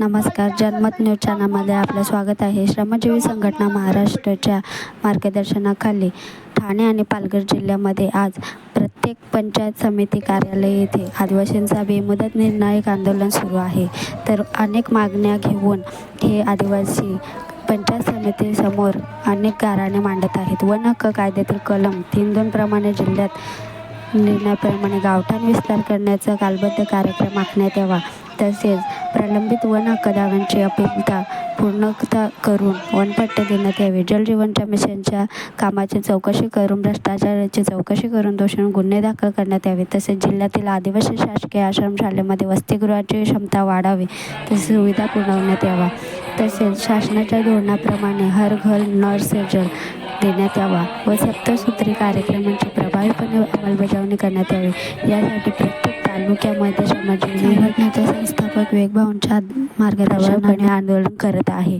नमस्कार. जनमत न्यूज चॅनलमध्ये आपलं स्वागत आहे. श्रमजीवी संघटना महाराष्ट्राच्या मार्गदर्शनाखाली ठाणे आणि पालघर जिल्ह्यामध्ये आज प्रत्येक पंचायत समिती कार्यालय येथे आदिवासींचा बेमुदत निर्णायक आंदोलन सुरू आहे. तर अनेक मागण्या घेऊन हे आदिवासी पंचायत समितीसमोर अनेक कारणे मांडत आहेत. वन हक्क कायद्यातील कलम तीन दोन प्रमाणे जिल्ह्यात निर्णयाप्रमाणे गावठाण विस्तार करण्याचा कालबद्ध कार्यक्रम आखण्यात यावा. तसेच प्रलंबित वन हक्क अपेक्षा पूर्णता करून वनपट्टे देण्यात यावे जलजीवनच्या मिशनच्या कामाची चौकशी करून भ्रष्टाचाराची चौकशी करून दोषांवर गुन्हे दाखल करण्यात यावे. तसेच जिल्ह्यातील आदिवासी शासकीय आश्रमशाळेमध्ये वसतिगृहाची क्षमता वाढावी. तसेच सुविधा पुरवण्यात यावा तसेच शासनाच्या धोरणाप्रमाणे हर घर नर से जल देण्यात यावा व सप्तसूत्री कार्यक्रमांची प्रभावीपणे अंमलबजावणी करण्यात यावी. यासाठी प्रत्येक तालुक्यामध्ये संघटनेचे संस्थापक वेगभावांच्या मार्गदर्शनाने आंदोलन करत आहे.